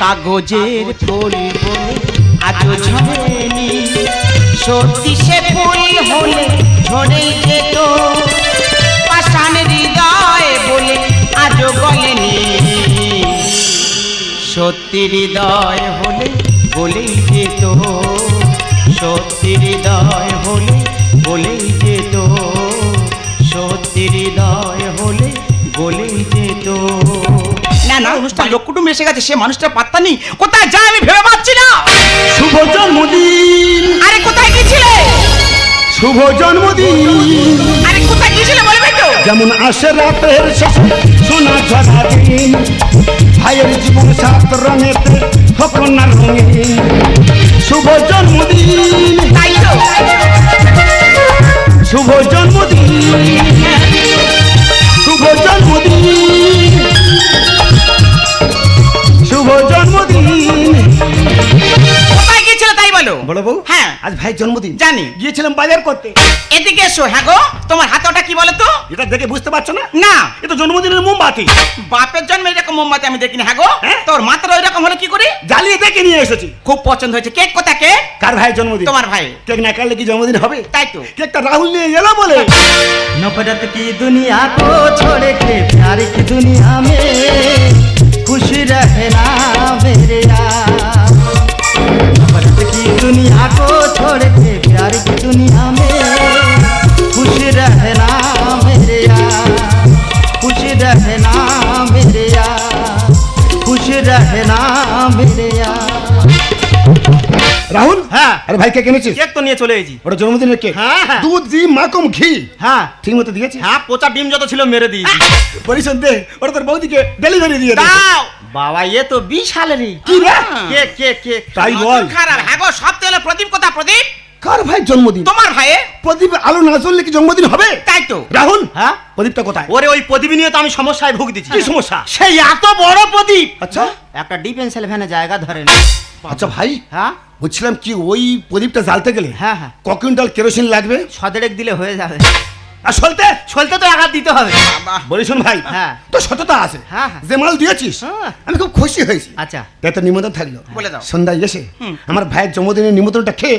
কাগজের বলে আজও ঝরেনি সত্যি সে ফুল হলে ঝরেই যেত। পাষাণ হৃদয় বলে আজও গলেনি সত্যি হৃদয় হলে বলেই যেত। সত্যি হৃদয় না না অনুষ্ঠান লোক কুটুম এসে গেছে সে মানুষটা পাত্তা নেই। কোথায় যায় আমি ভেবে পাচ্ছি না। শুভ জন্মদিন। আরে কোথায় গেছিলে শুভ জন্মদিন। আরে কোথায় গেছিলে বলবে তো। যেমন আসে রাতের সোনা ঝরা দিন। ভাইয়ের জীবন সাত রঙেতে হোক না রঙিন। শুভ জন্মদিন। তাই তো। শুভ জন্মদিন। বলো বড় বউ হ্যাঁ আজ ভাইয়ের জন্মদিন জানি গিয়েছিলাম বাজার করতে এদিকে এসো হ্যাঁ গো তোমার হাতে ওটা কি বলো তো এটা দেখে বুঝতে পারছো না না এ তো জন্মদিনের মোমবাতি বাপের জন্মে এরকম মোমবাতি আমি দেখিনি হ্যাঁ গো হ্যাঁ? তোর মাত্র ওই রকম হলে কি করে জ্বালিয়ে দেখে নিয়ে এসেছি খুব পছন্দ হয়েছে কেক কোথা কেক কার ভাইয়ের জন্মদিন তোমার ভাই কেক না কাটলে কি জন্মদিন হবে তাই তো কেকটা রাহুল নিয়ে এলো বলে नफरत की दुनिया को छोड़ के प्यार की दुनिया में खुश रहना मेरे यार नफरत की दुनिया को छोड़ के प्यार की दुनिया में। खुश रहना मेरे खुश रहना मेरे खुश रहना मेरे यार। রাহুল? হ্যাঁ। আরে ভাই কে কিনেছিস কেক তো নিয়ে চলে এসেছি। ওটা জন্মদিনের কেক। হ্যাঁ, হ্যাঁ। দুধ দি মাকম ঘি। হ্যাঁ। ঠিক মতো দিয়েছি হ্যাঁ পচা ডিম যত ছিল মেরে দিয়েছি। বলিস দে ওটা তোর বৌদিকে ডেলিভারি দিয়ে দাও! বাবা এ তো বিশালেরই কি রে? কে কে কে তাই বল। খারাপ হ্যাঁ গো সব তেলে প্রদীপ কথা প্রদীপ? কার ভাই জন্মদিন? তোমার ভাইয়ে? প্রদীপ আলো না জ্বললে কি জন্মদিন হবে? তাই তো। রাহুল? হ্যাঁ? প্রদীপটা কোথায়? ওরে ওই প্রদীপ নিয়ে তো আমি সমস্যায় ভুগতেছি কি সমস্যা? সেই এত বড় প্রদীপ! আচ্ছা। একটা ডিফেন্সেল ভ্যানে জায়গা ধরে না। আচ্ছা ভাই হ্যাঁ? বুঝছিলাম কি ওই প্রদীপটা জ্বালতে গেলে হ্যাঁ, হ্যাঁ। ক কুইন্টাল কেরোসিন লাগবে? সদেড়েক দিলে হয়ে যাবে। আর সলতে? চলতে তো আঘাত দিতে হবে। বাবা বলি শোন ভাই হ্যাঁ। তো সততা আছে। হ্যাঁ, হ্যাঁ। যে মাল দিয়েছিস হ্যাঁ। আমি খুব খুশি হয়েছি। আচ্ছা। তাই তো নিমন্ত্রণ থাকল। বলে দাও। সন্ধ্যায় এসে আমার ভাইয়ের জন্মদিনের নিমন্ত্রণটা খেয়ে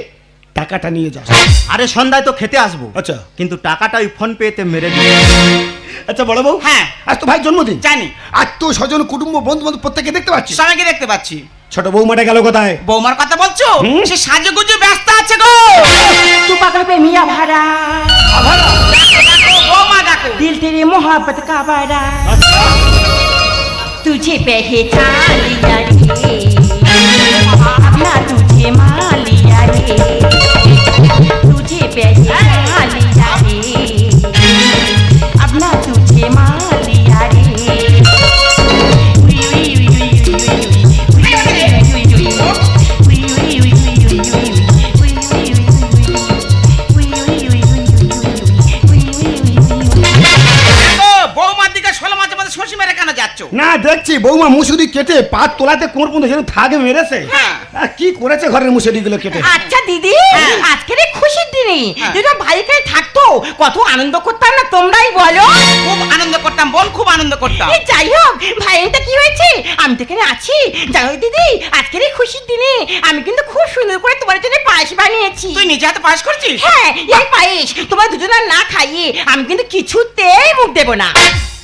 টাকাটা নিয়ে যাস আরে সন্ধ্যায় তো খেতে আসবো আচ্ছা। কিন্তু টাকাটা ওই ফোন পেতে মেরে দিয়ে আচ্ছা বড় বউ হ্যাঁ। আজ তো ভাই জন্মদিন জানি আর তো স্বজন কুটুম্ব বন্ধু বান্ধব প্রত্যেকে দেখতে পাচ্ছি সবাইকে দেখতে পাচ্ছি ছোট বৌমাটা গেল কোথায় বৌমার কথা বলছো হুম। সে সাজুগুজু ব্যস্ত আছে গো तू पागल पे मियाँ भरा দেখো, বৌমা দেখো दिल तेरी मोहब्बत का बड़ा तुझे पहचान लिया रे अपना तुझे मान लिया रे না দেখছি বৌমা মুসুরি কেটে পা তোলাতে কোন পর্যন্ত যেন থাকে মেরেছে হ্যাঁ। কি করেছে ঘরের মুসুরিগুলো কেটে আচ্ছা দিদি হ্যাঁ। আজকের এই খুশির দিনে হ্যাঁ। যদি ভাইকে থাকতো কত আনন্দ করতাম না তোমরাই বলো। খুব আনন্দ করতাম বোন খুব আনন্দ করতাম। এই যাই হোক ভাইটা কি হয়েছে? আমি তো এখানে আছি। জানো দিদি আজকের এই খুশির দিনে আমি কিন্তু খুব সুন্দর করে তোমার জন্য পায়েস বানিয়েছি। তুই নিজে হাতে পাস করছিস? হ্যাঁ এই পায়েস তোমার দুজনের না খাইয়ে আমি কিন্তু কিছুতেই মুখ দেবো না।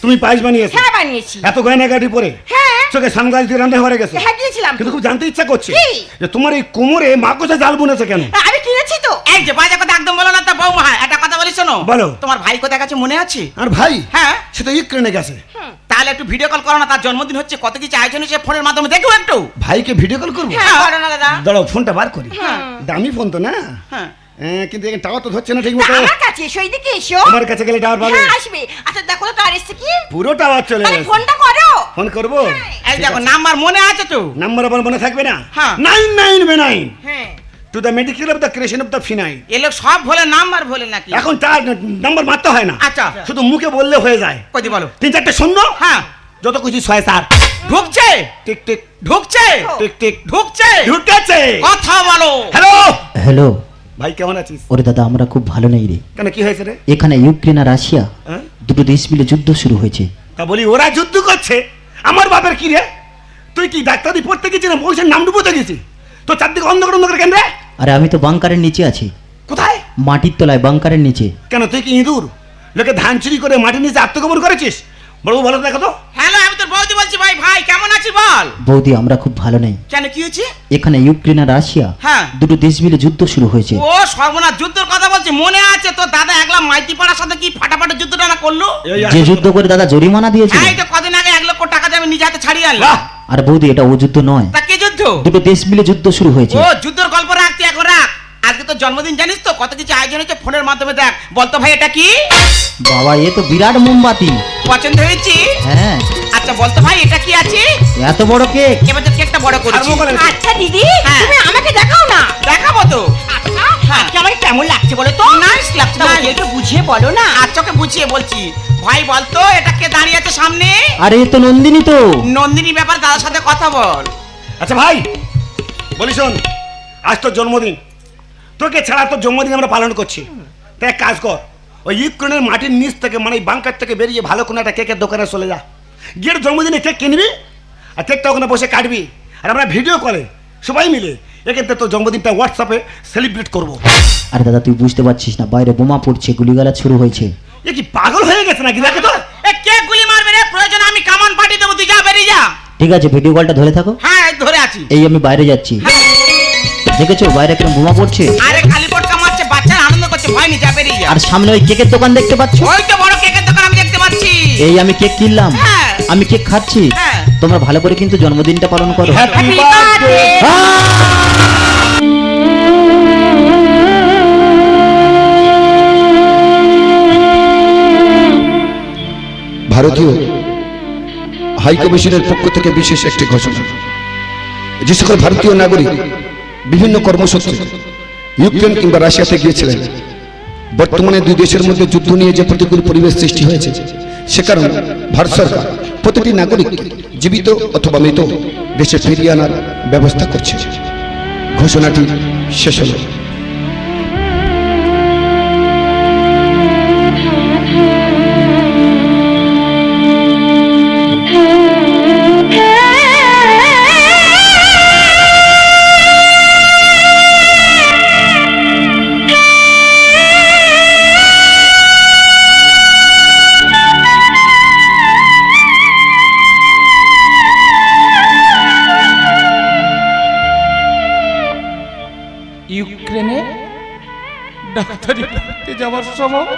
তুমি পায়েস বানিয়েছো? হ্যাঁ বানিয়েছি। এত গয়না গাড়ি পরে? হ্যাঁ। চোখে সানগ্লাস দিয়ে রান্না ঘরে গেছে? হ্যাঁ গিয়েছিলাম। কিন্তু খুব জানতে ইচ্ছা করছে কি? যে তোমার এই কোমরে মাকসে জাল বুনেছে কেন? আমি কিনেছি তো এই যে বাজে কথা একদম বলো না তা বৌমা একটা কথা বলি শোনো। বলো। তোমার ভাই কোথায় গেছে মনে আছে? আর ভাই? হ্যাঁ। সে তো ইউক্রেনে গেছে। তাহলে একটু ভিডিও কল করো না তার জন্মদিন হচ্ছে কত কিছু আয়োজন হচ্ছে ফোনের মাধ্যমে দেখো একটু। ভাইকে ভিডিও কল করব? হ্যাঁ করো না দাদা। দাঁড়াও ফোনটা বার করি। দামি ফোন তো না? হ্যাঁ। হ্যাঁ, কিন্তু এখানে টাওয়ার তো ধরছে না ঠিক মতো। আমার কাছে এসো এইদিকে এসো। তোমার কাছে গেলে টাওয়ার পাবে? আসবে। আচ্ছা দেখো তো তার এসছে কি? পুরো টাওয়ার চলে গেছে। ফোনটা করো। ফোন করব? এই দেখো নাম্বার মনে আছে তো? নাম্বার আবার মনে থাকবে না? হ্যাঁ। নাইন নাইন বে নাইন হ্যাঁ। To the medical of the creation of the phenyl এ লোক সব ভোলে নাম্বার ভোলে নাকি? এখন তার নাম্বার মারতে হয় না। আচ্ছা। শুধু মুখে বললে হয়ে যায়। কদি বলো। তিন চারটে শূন্য? হ্যাঁ। যত কিছু ছয় সাত ঢুকছে? টিক টিক। ঢুকছে? টিক টিক। ঢুকছে? ঢুকেছে। কথা বলো। হ্যালো। হ্যালো। ভাই কেমন আছিস? ওরে দাদা আমরা খুব ভালো নেই রে। কেন কি হয়েছে রে? এখানে ইউক্রেন আর রাশিয়া হ্যাঁ? দুটো দেশ মিলে যুদ্ধ শুরু হয়েছে। তা বলি ওরা যুদ্ধ করছে? আমার বাপের কি রে? তুই কি ডাক্তারি পড়তে গেছিস না? বলছেন নাম ডুবোতে গেছি তো চারদিকে অন্ধকার অন্ধকার কেন রে? আরে আমি তো বাংকারের নিচে আছি। কোথায়? মাটির তলায় বাংকারের নিচে। কেন তুই কি ইঁদুর? লোকে ধান চুরি করে মাটির নিচে আত্মগোপন করেছিস? বড় ভালো দেখো তো। হ্যালো আমি তোর বৌদি বলছি ভাই। ভাই কেমন আছিস বল? বৌদি আমরা খুব ভালো নেই। কেন কি হয়েছে? এখানে ইউক্রেন আর রাশিয়া হ্যাঁ। দুটো দেশ মিলে যুদ্ধ শুরু হয়েছে। ও সর্বনাশ যুদ্ধের কথা বলছি। মনে আছে তোর দাদা একলা মাইতি পাড়ার সাথে কি ফাটাফাটি যুদ্ধটা না করল? যে যুদ্ধ করে দাদা জরিমানা দিয়েছিল। এই তো কদিন আগে এক লক্ষ টাকা দিয়ে আমি নিজে হাতে ছাড়িয়ে আনলাম। আর বৌদি এটা ও যুদ্ধ নয়। তা কি যুদ্ধ? দুটো দেশ মিলে যুদ্ধ শুরু হয়েছে। ও যুদ্ধের গল্প রাখতে তো জন্মদিন জানিস তো? কত কিছু আয়োজন হচ্ছে ফোনের মাধ্যমে দেখ। বলতো ভাই এটা কি? বাবা এ তো বিরাট মোমবাতি। পছন্দ হয়েছে? হ্যাঁ। আচ্ছা বলতো ভাই এটা কি আছে? এত বড় কেক? এবার তো কেকটা বড় করেছি। আচ্ছা দিদি হ্যাঁ। তুমি আমাকে দেখাও না। দেখাবো তো। হ্যাঁ। আজকে আমার কেমন লাগছে বলো তো? নাইস লাগছে। না বুঝিয়ে বলো না। আচ্ছা ওকে বুঝিয়ে বলছি। ভাই বলতো এটা কে দাঁড়িয়ে আছে সামনে? আরে এ তো নন্দিনী তো। নন্দিনী ব্যাপার দাদার সাথে কথা বল। আচ্ছা ভাই বলি শোন আজ তোর জন্মদিন। তোকে ছাড়া তোর জন্মদিন আমরা পালন করছি। তাই এক কাজ কর ওই ইউক্রেনের মাটির নিচ থেকে মানে বাংকার থেকে বেরিয়ে ভালো কোনো একটা কেকের দোকানে চলে যা। গিয়ে জন্মদিনে কেক কিনবি আর কেকটা ওখানে বসে কাটবি। আর আমরা ভিডিও করে সবাই মিলে এক্ষেত্রে তোর জন্মদিনটা হোয়াটসঅ্যাপে সেলিব্রেট করব। আরে দাদা তুই বুঝতে পারছিস না বাইরে বোমা পড়ছে গুলিগালা শুরু হয়েছে। এ কি পাগল হয়ে গেছে নাকি? দেখে তো। এ কে গুলি মারবে রে? প্রয়োজন আমি কামান পাঠিয়ে দেবো তুই যা বেরিয়ে যা। ঠিক আছে ভিডিও কলটা ধরে থাকো। হ্যাঁ ধরে আছি। এই আমি বাইরে যাচ্ছি। দেখেছ বাইরে কিরম বোমা পড়ছে? আরে খালি পটকা মারছে বাচ্চারা আনন্দ করছে ভয় নি যা বেরিয়ে যা আর সামনে ওই কেকের দোকান দেখতে পাচ্ছ? ওই তো বড় কেকের দোকান আমি দেখতে পাচ্ছি। এই আমি কেক কিনলাম। হ্যাঁ। আমি কেক খাচ্ছি। হ্যাঁ। তোমরা ভালো করে কিন্তু জন্মদিনটা পালন করো। Happy birthday! ভারতীয় হাই কমিশনের পক্ষ থেকে বিশেষ একটি ঘোষণা। যে সকল ভারতীয় নাগরিক বিভিন্ন কর্মসূত্রে ইউক্রেন কিংবা রাশিয়াতে গিয়েছিলেন। বর্তমানে দুই দেশের মধ্যে যুদ্ধ নিয়ে যে প্রতিকূল পরিবেশ সৃষ্টি হয়েছে, সে কারণে ভারত সরকার প্রতিটি নাগরিক জীবিত অথবা মৃত দেশে ফিরিয়ে আনার ব্যবস্থা করছে। ঘোষণাটি শেষ হল। ডাক্তারি পড়তে যাওয়ার সময়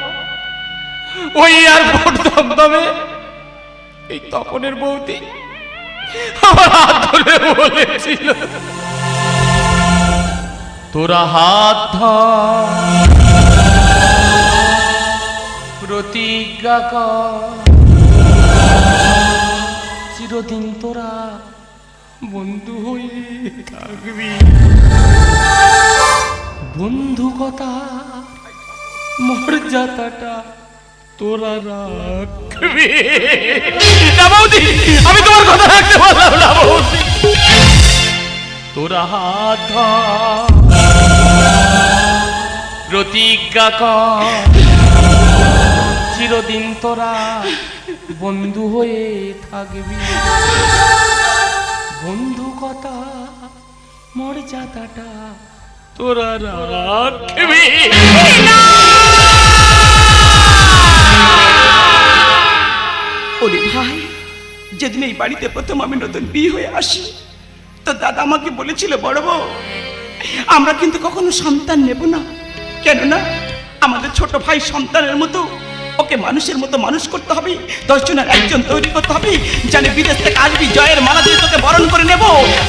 ওই এয়ারপোর্ট দমদমে এই তপনের বৌদি তোরা হাত প্রতিজ্ঞা চিরদিন তোরা বন্ধু হয়ে থাকবি। বন্ধু কথা মর্যাদাটা তোরা রাখবি না বৌদি, আমি তোমার কথা রাখতে পারলাম না বৌদি। তোরা হাত প্রতিজ্ঞা কর। চিরদিন তোরা বন্ধু হয়ে থাকবি। বন্ধু কথা মর্যাদাটা তোরা রাখবি। ভাই, যেদিন এই বাড়িতে প্রথম আমি নতুন বিয়ে হয়ে আসি, তো দাদা আমাকে বলেছিল, বড় বউ, আমরা কিন্তু কখনো সন্তান নেব না। কেননা, আমাদের ছোট ভাই সন্তানের মতো ওকে মানুষের মতো মানুষ করতে হবে। দশজনের একজন তৈরি করতে হবে। জানে বিদেশ থেকে আসবি, জয়ের মালা দিয়ে তোকে বরণ করে নেব।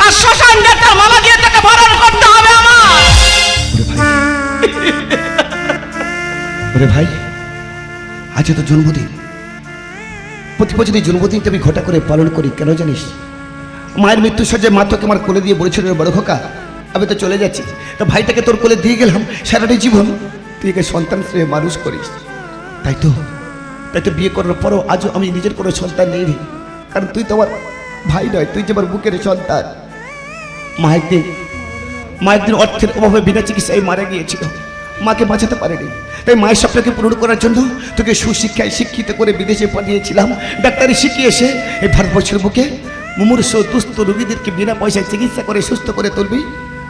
আর শ্মশান যাত্রার মালা দিয়ে তোকে বরণ করতে হবে আমার। ভাই। আজ তো জন্মদিন। প্রতি বছর এই জন্মদিনটা আমি ঘটা করে পালন করি, কেন জানিস? মায়ের মৃত্যু সজ্জায় মা তোকে আমার কোলে দিয়ে বলেছিল বড় খোকা, আমি তো চলে যাচ্ছি। তো ভাইটাকে তোর কোলে দিয়ে গেলাম সারাটা জীবন। তুই একে সন্তান হিসেবে মানুষ করিস। তাই তো? তাই তো বিয়ে করার পরও আজও আমি নিজের কোনো সন্তান নেই রে কারণ তুই তো আমার ভাই নয়, তুই যে আমার বুকের সন্তান। মা একদিন মা একদিন অর্থের অভাবে বিনা চিকিৎসায় মারা গিয়েছিল। মাকে বাঁচাতে পারেনি। তাই মায়ের স্বপ্নকে পূরণ করার জন্য তোকে সুশিক্ষায় শিক্ষিত করে বিদেশে পাঠিয়েছিলাম। ডাক্তারি শিখিয়ে এসে এই ভারতবর্ষের বুকে মুমূর্ষ, দুস্থ রোগীদেরকে বিনা পয়সায় চিকিৎসা করে, সুস্থ করে তুলবি।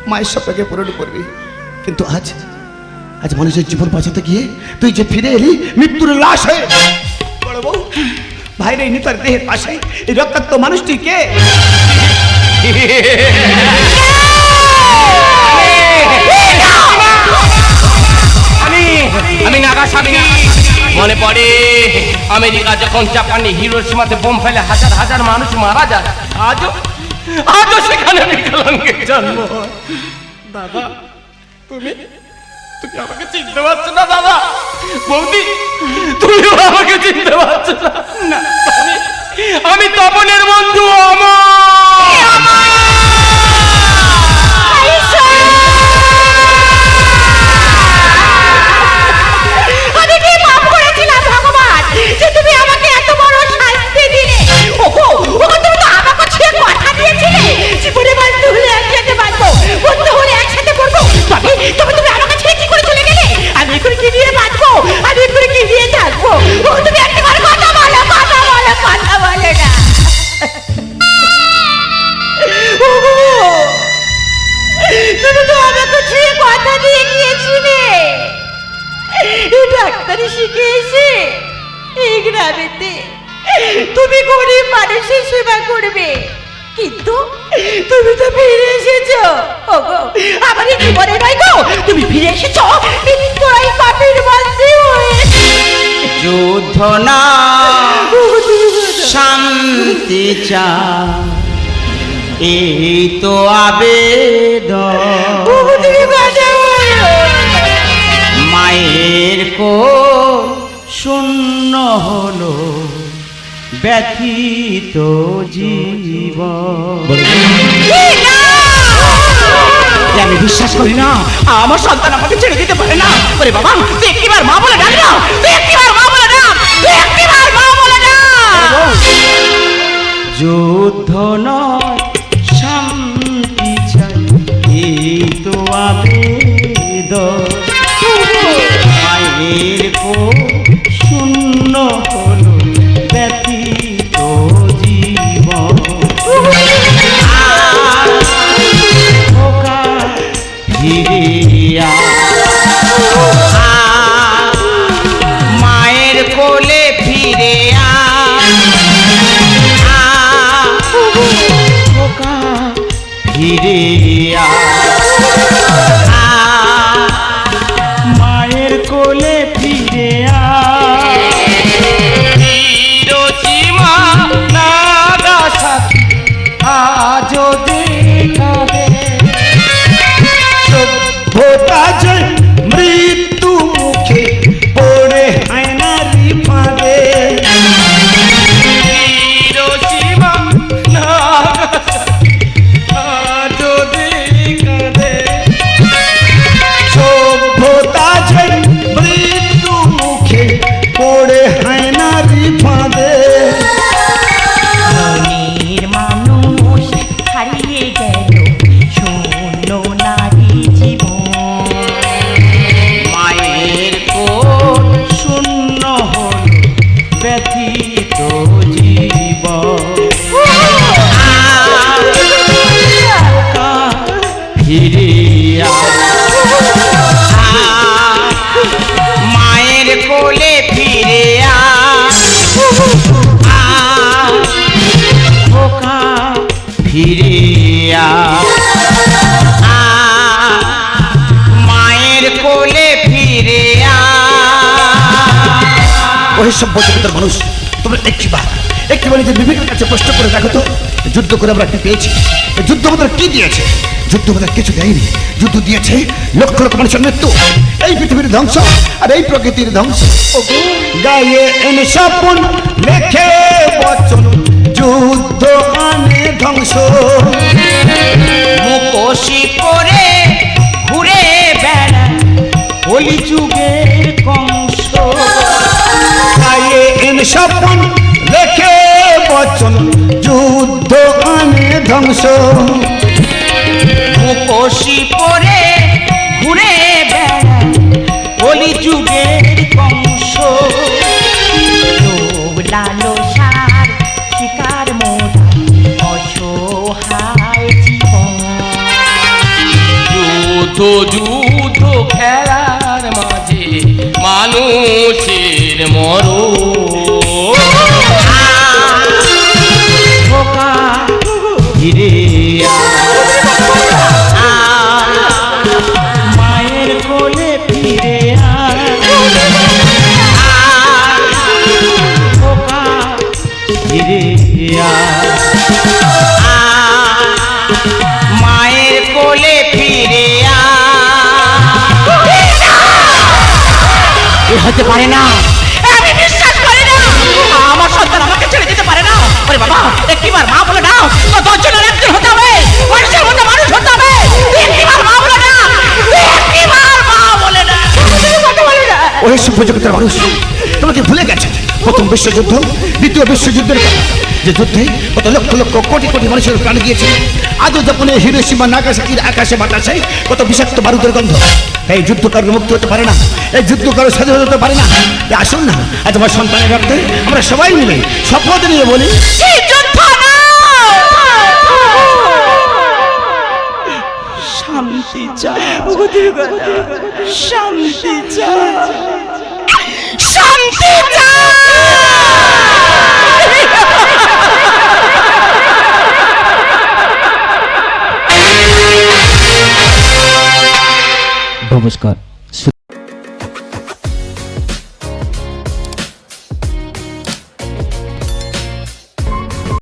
মায়ের স্বপ্নকে পূরণ করবি। কিন্তু আজ আজ মানুষের জীবন বাঁচাতে গিয়ে তুই যে ফিরে এলি, মৃত্যুর লাশ হয়ে। বড় বউ, ভাইরে ইনি তার দেহের পাশে, এই রক্তাক্ত মানুষটি কে? আমি মনে পড়ে, আমেরিকা যখন জাপানি হিরোসীমাতে বোম ফেলে হাজার হাজার মানুষ মারা যায়, আজও আজও সেখানে বিকলাঙ্গের জন্ম। দাদা, তুমি তুমি আমাকে চিনতে পারছ না, দাদা? বৌদি, তুমি আমাকে চিনতে পারছ না। আমি তপনের বন্ধু আমার তুমি গরিব মানুষের সেবা করবে। কিন্তু তুমি তো ফিরে এসেছ। ওগো আমার এই জীবনে নয় গো। তুমি ফিরে এসেছ। মৃত্যুরাই পাপের বন্দী হয়ে। যুদ্ধ না শান্তি চা এই তো আবেদন। তুমি মায়ের কো শূন্য হলো। ব্যথিত জীবন। না! আমি বিশ্বাস করি না আমার সন্তান আমাকে ছেড়ে দিতে পারে না। ওরে বাবা তুই একটিবার মা বলে ডাক না। তুই একটিবার মা বলে ডাক। তুই একটিবার মা বলে ডাক। যুদ্ধ নয় শান্তি চাই এই তো আবেদন মায়ের কো শূন্য হলো ব্যথিত ফিরে ওই সভ্য জগতের মানুষ, তোমরা একটিবার একটিবার নিজের বিবেকের কাছে প্রশ্ন করে দেখো তো, যুদ্ধ করে আমরা কি পেয়েছি? যুদ্ধ আমাদের কি দিয়েছে? যুদ্ধ আমাদের কিছু দেয়নি। যুদ্ধ দিয়েছে লক্ষ লক্ষ মানুষের মৃত্যু। এই পৃথিবীর ধ্বংস আর এই প্রকৃতির ধ্বংস। গায়ে এনে স্বপন, লেখে বচন, যুদ্ধ আনে ধ্বংস। মুখোশি পরে ঘুরে বেড়া কলি যুগের কংস। স্বপন রেখে বচন যুদ্ধ আনে ধ্বংস। মুখোশি পরে ঘুরে বেড়ায় কলি যুগের কংস লালো সার শিকার মোটা অসহায় জীবন। যুদ্ধ যুদ্ধ খেলার মাঝে মানুষ হতে পারে না। আমি বিশ্বাস করি না। আমার সন্তান আমাকে ছেড়ে দিতে পারে না। আরে বাবা একটিবার মা বলে না তো দশজনের একজন হতে হবে মানুষের মতো মানুষ হতে হবে। একটিবার মা বলে না একটিবার মা বলে না বলে না ওই সভ্যজগতের মানুষ তোমাকে ভুলে গেছে। প্রথম বিশ্বযুদ্ধ দ্বিতীয় বিশ্বযুদ্ধের কথা। যে যুদ্ধে কত লক্ষ লক্ষ কোটি কোটি মানুষের প্রাণ গিয়েছে। আজও জাপানের হিরোসীমা নাগাসাকির আকাশে বাতাসে কত বিষাক্ত বারুদের গন্ধ। এই যুদ্ধ কারোর মুক্ত হতে পারে না এই যুদ্ধ কারোর স্বাধীন হতে পারে না। আসুন না আজ আমার সন্তানের রক্তে আমরা সবাই মিলে শপথ নিয়ে বলি এই যুদ্ধ শান্তি চাই। শান্তি চাই। শান্তি চাই নমস্কার